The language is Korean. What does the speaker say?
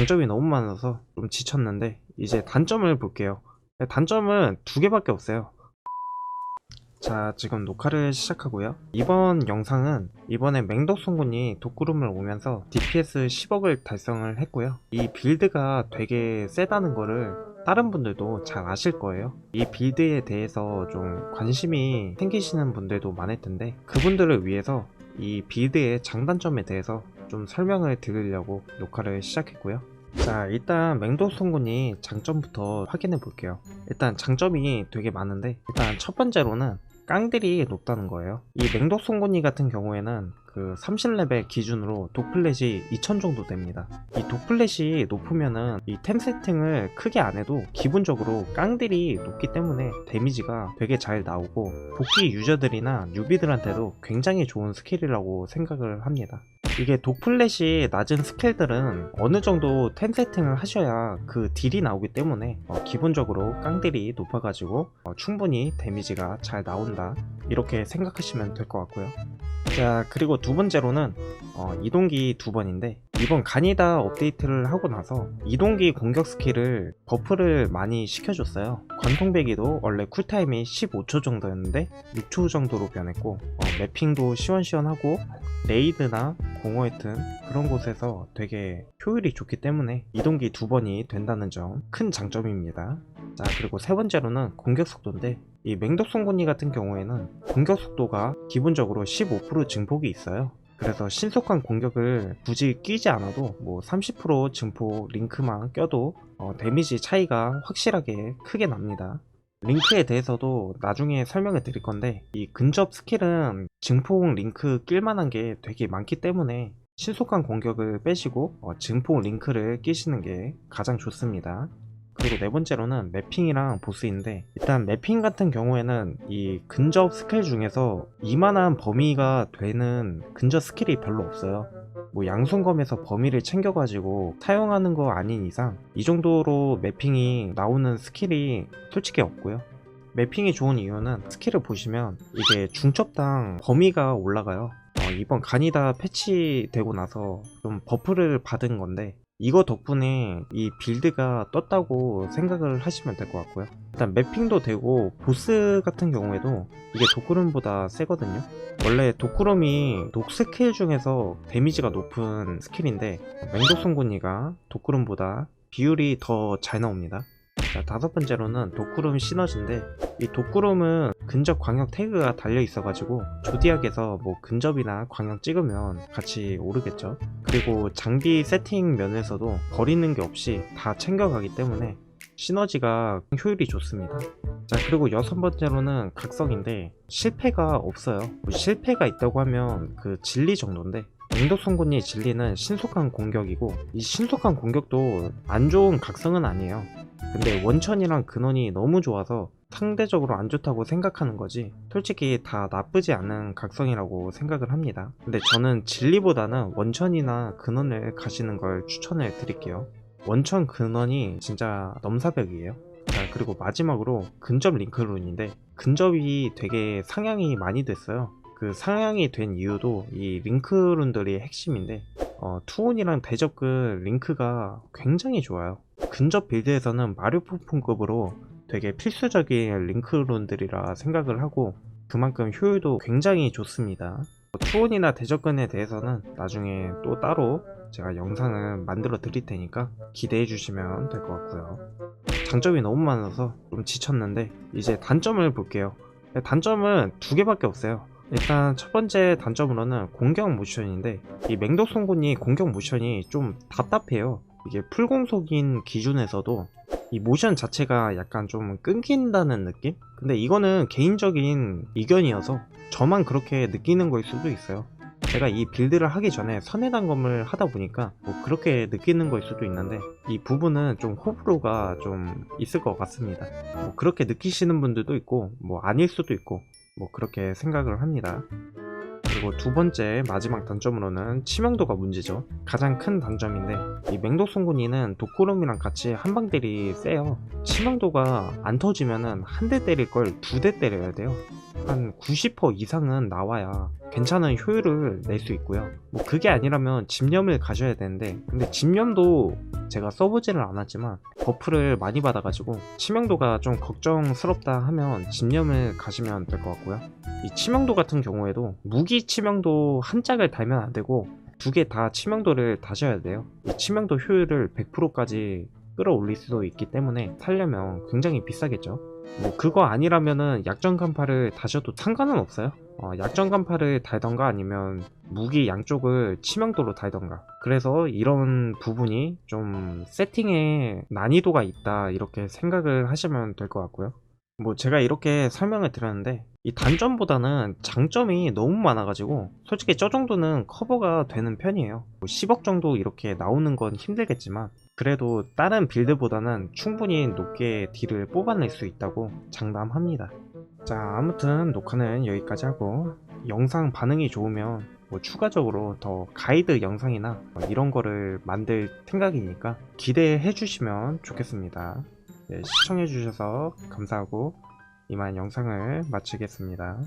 장점이 너무 많아서 좀 지쳤는데 이제 단점을 볼게요. 단점은 두 개밖에 없어요. 자, 지금 녹화를 시작하고요. 이번 영상은 이번에 맹독송군이 독구름을 오면서 DPS 10억을 달성을 했고요. 이 빌드가 되게 세다는 거를 다른 분들도 잘 아실 거예요. 이 빌드에 대해서 좀 관심이 생기시는 분들도 많을 텐데 그분들을 위해서 이 빌드의 장단점에 대해서 좀 설명을 드리려고 녹화를 시작했고요. 자, 일단 맹독송군이 장점부터 확인해 볼게요. 일단 장점이 되게 많은데 일단 첫 번째로는 깡들이 높다는 거예요. 이 맹독송곳니 같은 경우에는 그 30레벨 기준으로 독플랫이 2000 정도 됩니다. 이 독플랫이 높으면은 이 템 세팅을 크게 안 해도 기본적으로 깡들이 높기 때문에 데미지가 되게 잘 나오고 복귀 유저들이나 뉴비들한테도 굉장히 좋은 스킬이라고 생각을 합니다. 이게 독플랫이 낮은 스킬들은 어느 정도 템 세팅을 하셔야 그 딜이 나오기 때문에 어, 기본적으로 깡들이 높아가지고 어, 충분히 데미지가 잘 나온다 이렇게 생각하시면 될 것 같고요. 자 그리고 두 번째로는 어, 이동기 두 번인데 이번 간이다 업데이트를 하고 나서 이동기 공격 스킬을 버프를 많이 시켜줬어요 관통배기도 원래 쿨타임이 15초 정도였는데 6초 정도로 변했고 어, 매핑도 시원시원하고 레이드나 공허했든 그런 곳에서 되게 효율이 좋기 때문에 이동기 두 번이 된다는 점 큰 장점입니다. 자 그리고 세 번째로는 공격 속도인데 이 맹독송곳니 같은 경우에는 공격 속도가 기본적으로 15% 증폭이 있어요. 그래서 신속한 공격을 굳이 끼지 않아도 뭐 30% 증폭 링크만 껴도 어, 데미지 차이가 확실하게 크게 납니다. 링크에 대해서도 나중에 설명을 드릴 건데 이 근접 스킬은 증폭 링크 낄만한 게 되게 많기 때문에 신속한 공격을 빼시고 어, 증폭 링크를 끼시는 게 가장 좋습니다. 그리고 네 번째로는 매핑이랑 보스인데 일단 매핑 같은 경우에는 이 근접 스킬 중에서 이만한 범위가 되는 근접 스킬이 별로 없어요. 뭐 양손검에서 범위를 챙겨가지고 사용하는 거 아닌 이상 이 정도로 매핑이 나오는 스킬이 솔직히 없고요. 매핑이 좋은 이유는 스킬을 보시면 이게 중첩당 범위가 올라가요. 어, 이번 간이다 패치되고 나서 좀 버프를 받은 건데 이거 덕분에 이 빌드가 떴다고 생각을 하시면 될 것 같고요. 일단 매핑도 되고 보스 같은 경우에도 이게 독구름보다 세거든요. 원래 독구름이 독 스킬 중에서 데미지가 높은 스킬인데 맹독송곳니가 독구름보다 비율이 더 잘 나옵니다. 자, 다섯 번째로는 독구름 시너지인데 이 독구름은 근접 광역 태그가 달려 있어가지고 조디악에서 뭐 근접이나 광역 찍으면 같이 오르겠죠. 그리고 장비 세팅 면에서도 버리는 게 없이 다 챙겨가기 때문에 시너지가 효율이 좋습니다. 자 그리고 여섯 번째로는 각성인데 실패가 없어요. 뭐 실패가 있다고 하면 그 진리 정도인데 맹독송곳니 진리는 신속한 공격이고 이 신속한 공격도 안 좋은 각성은 아니에요. 근데 원천이랑 근원이 너무 좋아서 상대적으로 안 좋다고 생각하는 거지. 솔직히 다 나쁘지 않은 각성이라고 생각을 합니다. 근데 저는 진리보다는 원천이나 근원을 가시는 걸 추천을 드릴게요. 원천 근원이 진짜 넘사벽이에요. 자 그리고 마지막으로 근접 링크룬인데 근접이 되게 상향이 많이 됐어요. 그 상향이 된 이유도 이 링크룬들이 핵심인데 어, 투혼이랑 대접급 링크가 굉장히 좋아요. 근접 빌드에서는 마rio 폭풍급으로 되게 필수적인 링크론들이라 생각을 하고 그만큼 효율도 굉장히 좋습니다. 투혼이나 대접근에 대해서는 나중에 또 따로 제가 영상을 만들어 드릴 테니까 기대해 주시면 될 것 같고요. 장점이 너무 많아서 좀 지쳤는데 이제 단점을 볼게요. 단점은 두 개밖에 없어요. 일단 첫 번째 단점으로는 공격 모션인데 이 맹독송곳니 공격 모션이 좀 답답해요. 이게 풀공속인 기준에서도 이 모션 자체가 약간 좀 끊긴다는 느낌? 근데 이거는 개인적인 의견이어서 저만 그렇게 느끼는 거일 수도 있어요. 제가 이 빌드를 하기 전에 선해 단검을 하다 보니까 뭐 그렇게 느끼는 거일 수도 있는데 이 부분은 좀 호불호가 좀 있을 것 같습니다. 뭐 그렇게 느끼시는 분들도 있고 뭐 아닐 수도 있고 뭐 그렇게 생각을 합니다. 그리고 두 번째 마지막 단점으로는 치명도가 문제죠. 가장 큰 단점인데 이 맹독송곳니는 독구름이랑 같이 한방들이 세요. 치명도가 안 터지면은 한 대 때릴 걸 두 대 때려야 돼요. 한 90% 이상은 나와야 괜찮은 효율을 낼 수 있고요. 뭐 그게 아니라면 집념을 가져야 되는데 근데 집념도 제가 써보지는 않았지만 버프를 많이 받아가지고 치명도가 좀 걱정스럽다 하면 집념을 가시면 될 것 같고요. 이 치명도 같은 경우에도 무기 치명도 한 짝을 달면 안 되고 두 개 다 치명도를 다셔야 돼요. 이 치명도 효율을 100%까지 끌어올릴 수도 있기 때문에 살려면 굉장히 비싸겠죠. 뭐 그거 아니라면은 약정 간파를 다셔도 상관은 없어요. 어, 약정 간파를 달던가 아니면 무기 양쪽을 치명도로 달던가. 그래서 이런 부분이 좀 세팅에 난이도가 있다 이렇게 생각을 하시면 될 것 같고요. 뭐 제가 이렇게 설명을 드렸는데 이 단점보다는 장점이 너무 많아가지고 솔직히 저 정도는 커버가 되는 편이에요. 뭐 10억 정도 이렇게 나오는 건 힘들겠지만 그래도 다른 빌드보다는 충분히 높게 딜을 뽑아낼 수 있다고 장담합니다. 자 아무튼 녹화는 여기까지 하고 영상 반응이 좋으면 뭐 추가적으로 더 가이드 영상이나 뭐 이런 거를 만들 생각이니까 기대해 주시면 좋겠습니다. 네, 시청해 주셔서 감사하고 이만 영상을 마치겠습니다.